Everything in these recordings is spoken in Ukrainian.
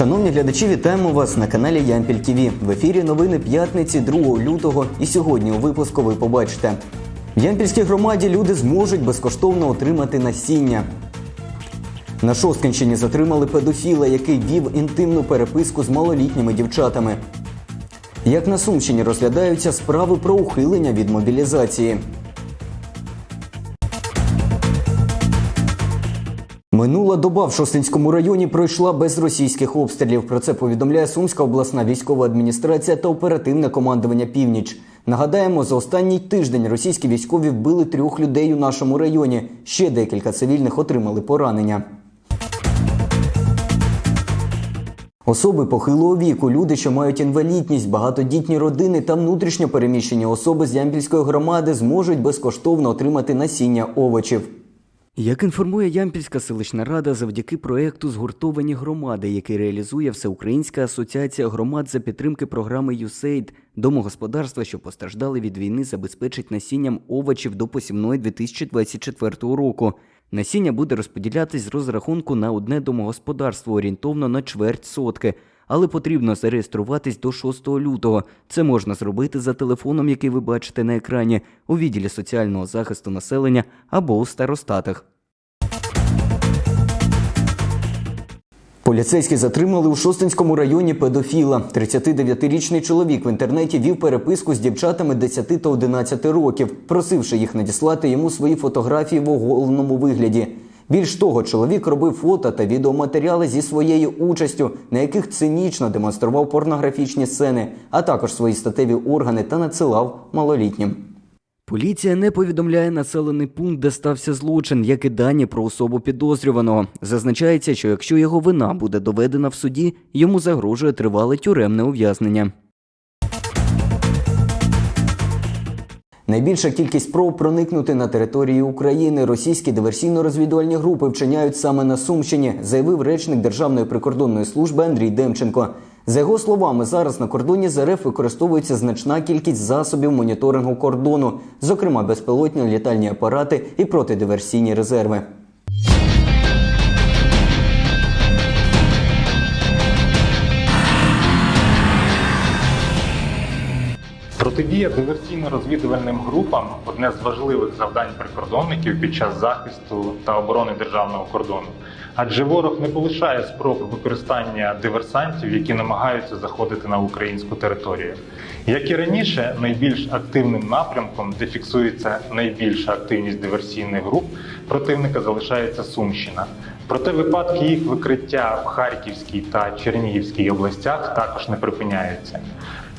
Шановні глядачі, вітаємо вас на каналі Ямпіль ТВ. В ефірі новини п'ятниці 2 лютого. І сьогодні у випуску ви побачите. В Ямпільській громаді люди зможуть безкоштовно отримати насіння. На Шосткинщині затримали педофіла, який вів інтимну переписку з малолітніми дівчатами. Як на Сумщині розглядаються справи про ухилення від мобілізації. Минула доба в Шостинському районі пройшла без російських обстрілів. Про це повідомляє Сумська обласна військова адміністрація та оперативне командування Північ. Нагадаємо, за останній тиждень російські військові вбили трьох людей у нашому районі. Ще декілька цивільних отримали поранення. Особи похилого віку, люди, що мають інвалідність, багатодітні родини та внутрішньо переміщені особи з Ямпільської громади зможуть безкоштовно отримати насіння овочів. Як інформує Ямпільська селищна рада, завдяки проекту згуртовані громади, який реалізує Всеукраїнська асоціація громад за підтримки програми USAID, домогосподарства, що постраждали від війни, забезпечить насінням овочів до посівної 2024 року. Насіння буде розподілятись з розрахунку на одне домогосподарство орієнтовно на чверть сотки. Але потрібно зареєструватись до 6 лютого. Це можна зробити за телефоном, який ви бачите на екрані, у відділі соціального захисту населення або у старостатах. Поліцейські затримали у Шостинському районі педофіла. 39-річний чоловік в інтернеті вів переписку з дівчатами 10 та 11 років, просивши їх надіслати йому свої фотографії в оголеному вигляді. Більш того, чоловік робив фото та відеоматеріали зі своєю участю, на яких цинічно демонстрував порнографічні сцени, а також свої статеві органи та надсилав малолітнім. Поліція не повідомляє населений пункт, де стався злочин, як і дані про особу підозрюваного. Зазначається, що якщо його вина буде доведена в суді, йому загрожує тривале тюремне ув'язнення. Найбільша кількість спроб проникнути на територію України російські диверсійно-розвідувальні групи вчиняють саме на Сумщині, заявив речник Державної прикордонної служби Андрій Демченко. За його словами, зараз на кордоні з РФ використовується значна кількість засобів моніторингу кордону, зокрема безпілотні літальні апарати і протидиверсійні резерви. Протидія диверсійно-розвідувальним групам одне з важливих завдань прикордонників під час захисту та оборони державного кордону. Адже ворог не полишає спроб використання диверсантів, які намагаються заходити на українську територію. Як і раніше, найбільш активним напрямком, де фіксується найбільша активність диверсійних груп, противника залишається Сумщина. Проте випадки їх викриття в Харківській та Чернігівській областях також не припиняються.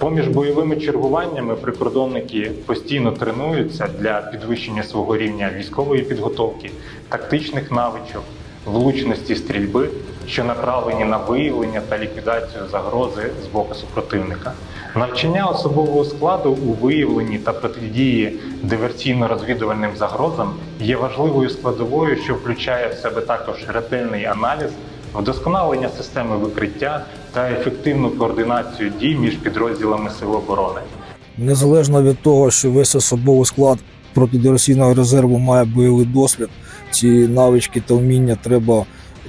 Поміж бойовими чергуваннями прикордонники постійно тренуються для підвищення свого рівня військової підготовки, тактичних навичок, влучності стрільби, що направлені на виявлення та ліквідацію загрози з боку супротивника. Навчання особового складу у виявленні та протидії диверсійно-розвідувальним загрозам є важливою складовою, що включає в себе також ретельний аналіз, вдосконалення системи викриття та ефективну координацію дій між підрозділами Сил оборони. Незалежно від того, що весь особовий склад протидиверсійного резерву має бойовий досвід, ці навички та вміння треба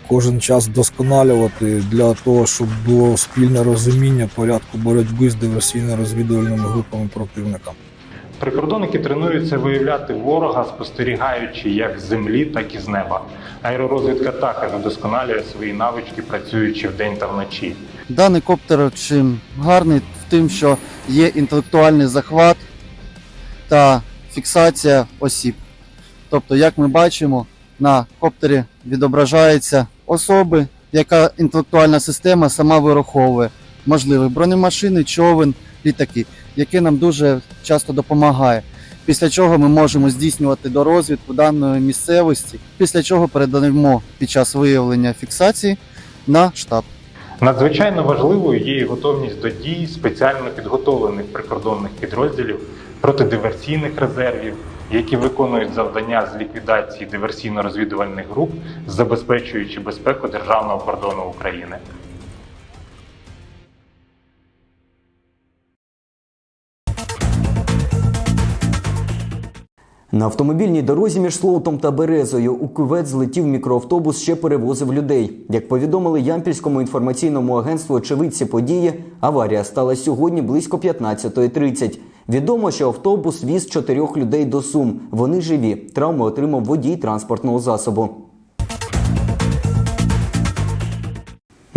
кожен час вдосконалювати для того, щоб було спільне розуміння порядку боротьби з диверсійно-розвідувальними групами противника. Прикордонники тренуються виявляти ворога, спостерігаючи як з землі, так і з неба. Аеророзвідка також удосконалює свої навички, працюючи вдень та вночі. Даний коптер чим гарний в тим, що є інтелектуальний захват та фіксація осіб. Тобто, як ми бачимо, на коптері відображаються особи, яка інтелектуальна система сама вираховує можливі бронемашини, човен, літаки, яке нам дуже часто допомагає. Після чого ми можемо здійснювати дорозвідку даної місцевості, після чого передаємо під час виявлення фіксації на штаб. Надзвичайно важливою є готовність до дій спеціально підготовлених прикордонних підрозділів протидиверсійних резервів, які виконують завдання з ліквідації диверсійно-розвідувальних груп, забезпечуючи безпеку державного кордону України. На автомобільній дорозі між Слоутом та Березою у кювет злетів мікроавтобус, ще перевозив людей. Як повідомили Ямпільському інформаційному агентству очевидці події, аварія стала сьогодні близько 15.30. Відомо, що автобус віз чотирьох людей до Сум. Вони живі. Травми отримав водій транспортного засобу.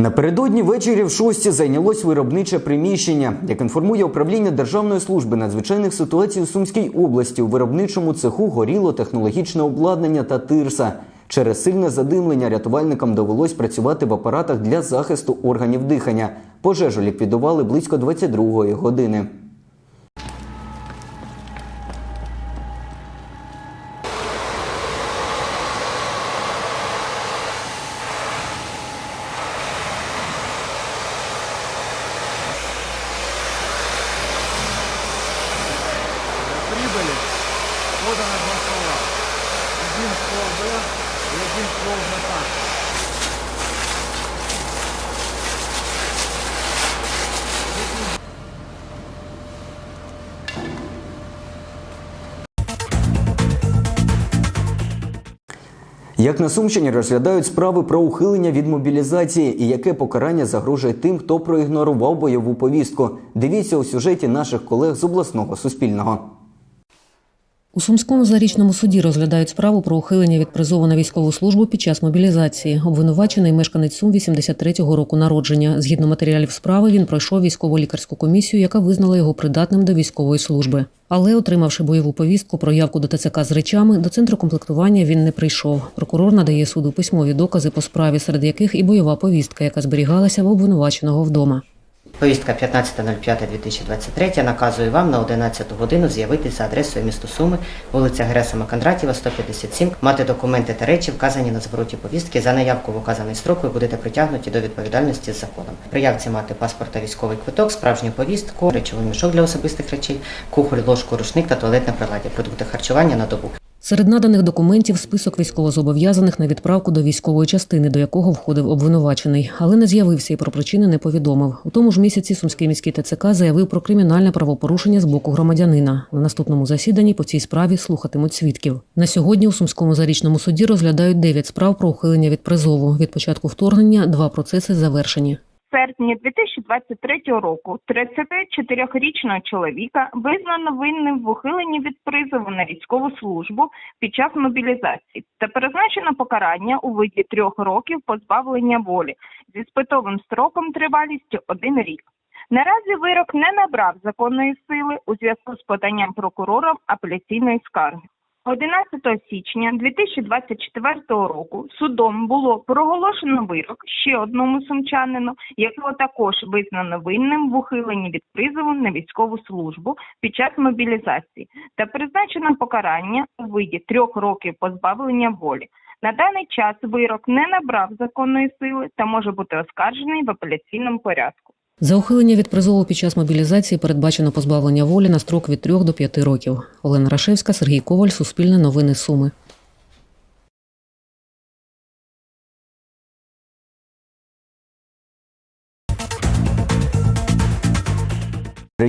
Напередодні ввечері в шості зайнялось виробниче приміщення. Як інформує управління Державної служби надзвичайних ситуацій у Сумській області, у виробничому цеху горіло технологічне обладнання та тирса. Через сильне задимлення рятувальникам довелось працювати в апаратах для захисту органів дихання. Пожежу ліквідували близько 22-ї години. Подано два ствола. Один ствол Б и один ствол ВК. Як на Сумщині розглядають справи про ухилення від мобілізації і яке покарання загрожує тим, хто проігнорував бойову повістку. Дивіться у сюжеті наших колег з обласного суспільного. У Сумському зарічному суді розглядають справу про ухилення від призову на військову службу під час мобілізації. Обвинувачений мешканець Сум 83-го року народження. Згідно матеріалів справи, він пройшов військово-лікарську комісію, яка визнала його придатним до військової служби. Але, отримавши бойову повістку про явку до ТЦК з речами, до центру комплектування він не прийшов. Прокурор надає суду письмові докази по справі, серед яких і бойова повістка, яка зберігалася в обвинуваченого вдома. Повістка 15.05.2023 наказує вам на 11 годину з'явитись за адресою місто Суми, вулиця Герасима Кондратєва, 157, мати документи та речі, вказані на звороті повістки. За наявку в указаний строк ви будете притягнуті до відповідальності з законом. При явці мати паспорт та військовий квиток, справжню повістку, речовий мішок для особистих речей, кухоль, ложку, рушник та туалетне приладдя, продукти харчування на добу. Серед наданих документів список військовозобов'язаних на відправку до військової частини, до якого входив обвинувачений, але не з'явився і про причини не повідомив. У тому ж місяці Сумський міський ТЦК заявив про кримінальне правопорушення з боку громадянина. На наступному засіданні по цій справі слухатимуть свідків. На сьогодні у Сумському зарічному суді розглядають 9 справ про ухилення від призову. Від початку вторгнення два процеси завершені. Серпні 2023 року 34-річного чоловіка визнано винним в ухиленні від призову на військову службу під час мобілізації та призначено покарання у виді трьох років позбавлення волі зі спитовим строком тривалістю один рік. Наразі вирок не набрав законної сили у зв'язку з поданням прокурором апеляційної скарги. 11 січня 2024 року судом було проголошено вирок ще одному сумчанину, якого також визнано винним в ухиленні від призову на військову службу під час мобілізації та призначено покарання у виді трьох років позбавлення волі. На даний час вирок не набрав законної сили та може бути оскаржений в апеляційному порядку. За ухилення від призову під час мобілізації передбачено позбавлення волі на строк від 3 до 5 років. Олена Рашевська, Сергій Коваль, Суспільне новини Суми.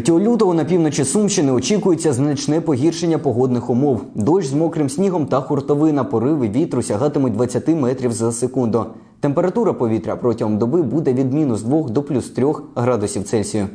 3 лютого на півночі Сумщини очікується значне погіршення погодних умов. Дощ з мокрим снігом та хуртовина. Пориви вітру сягатимуть 20 метрів за секунду. Температура повітря протягом доби буде від мінус 2 до плюс 3 градусів Цельсію.